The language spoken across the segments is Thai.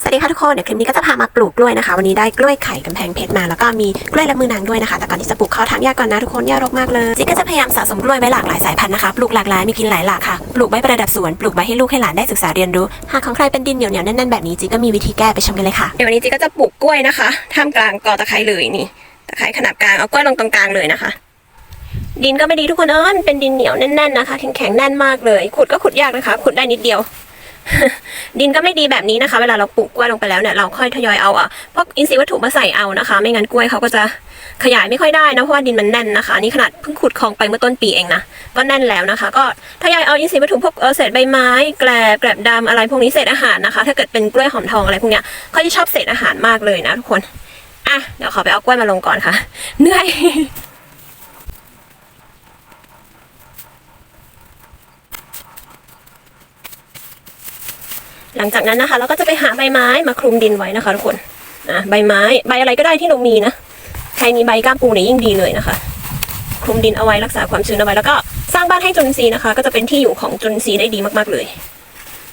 สวัสดีค่ะทุกคนเดี๋ยวคลิปนี้ก็จะพามาปลูกกล้วยนะคะ วันนี้ได้กล้วยไข่กำแพงเพชรมาแล้วก็มีกล้วยละมือนางด้วยนะคะ แต่ก่อนที่จะปลูกเขาทางยากก่อนนะทุกคนยากรกมากเลยจิ๊กก็จะพยายามสะสมกล้วยไว้หลากหลายสายพันธุ์นะคะปลูกหลากหลายมีพินหลายหลากค่ะปลูกไว้ประดับสวนปลูกไว้ให้ลูกให้หลานได้ศึกษาเรียนรู้หากของใครเป็นดินเหนียวๆแน่นๆแบบนี้จิ๊กก็มีวิธีแก้ไปชมกันเลยค่ะเดี๋ยววันนี้จิ๊กก็จะปลูกกล้วยนะคะท่ามกลางกอตะไคร้เลยนี่ตะไคร้ขนาดกลางเอากล้วยลงตรงกลางเลยนะคะ ดินก็ไม่ดีทุกคนเอิ้นเป็นดินเหนียวแน่นๆนะคะแข็งๆแน่นมากเลย ขุดก็ขุดยากนะคะ ขุดได้นิดเดียว ดินก็ไม่ดีแบบนี้นะคะ เวลาเราปลูกกล้วยลงไปแล้วเนี่ยเราค่อยทยอยเอาอะพวกอินทรีย์วัตถุมาใส่เอานะคะ ไม่งั้นกล้วยเขาก็จะขยายไม่ค่อยได้นะเพราะว่าดินมันแน่นนะคะนี่ขนาดเพิ่งขุดคลองไปเมื่อต้นปีเองนะก็แน่นแล้วนะคะ ก็ทยอยเอาอินทรีย์วัตถุพวกเออเศษใบไม้แกลบแกลบดำอะไรพวกนี้เศษอาหารนะคะ ถ้าเกิดเป็นกล้วยหอมทองอะไรพวกเนี้ยเขาจะชอบเศษอาหารมากเลยนะทุกคนอะเดี๋ยวขอไปเอากล้วยมาลงก่อนค่ะเหนื่อย หลังจากนั้นนะคะ เราก็จะไปหาใบไม้มาคลุมดินไว้นะคะทุกคนนะใบไม้ใบอะไรก็ได้ที่เรามีนะใครมีใบก้ามปูเนี่ยยิ่งดีเลยนะคะ คลุมดินเอาไว้รักษาความชื้นเอาไว้แล้วก็สร้างบ้านให้จุลินทรีย์นะคะ ก็จะเป็นที่อยู่ของจุลินทรีย์ได้ดีมากๆเลย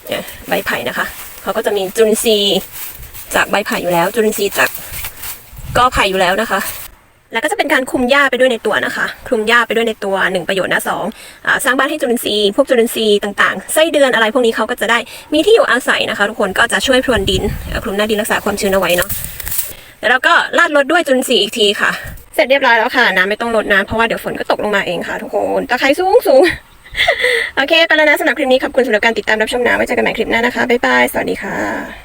เนี่ยใบไผ่นะคะเขาก็จะมีจุลินทรีย์จากใบไผ่อยู่แล้ว จุลินทรีย์จากกอไผ่อยู่แล้วนะคะ แล้วก็จะเป็นการคลุมหญ้าไปด้วยในตัวนะคะคลุมหญ้าไปด้วยในตัวหนึ่งประโยชน์นะสองสร้างบ้านให้จุลินทรีย์พวกจุลินทรีย์ต่างๆไส้เดือนอะไรพวกนี้เขาก็จะได้มีที่อยู่อาศัยนะคะ ทุกคนก็จะช่วยพรวนดินคลุมหน้าดินรักษาความชื้นเอาไว้เนาะแล้วเราก็ลาดรดด้วยจุลินทรีย์อีกทีค่ะ เสร็จเรียบร้อยแล้วค่ะน้ำไม่ต้องรดน้ำเพราะว่าเดี๋ยวฝนก็ตกลงมาเองค่ะ ทุกคนตะไคร้สูงสูงโอเคไปแล้วนะสำหรับคลิปนี้ขอบคุณสำหรับการติดตามรับชมนะไว้เจอกันใหม่คลิปหน้านะคะบ๊ายบายสวัสดีค่ะ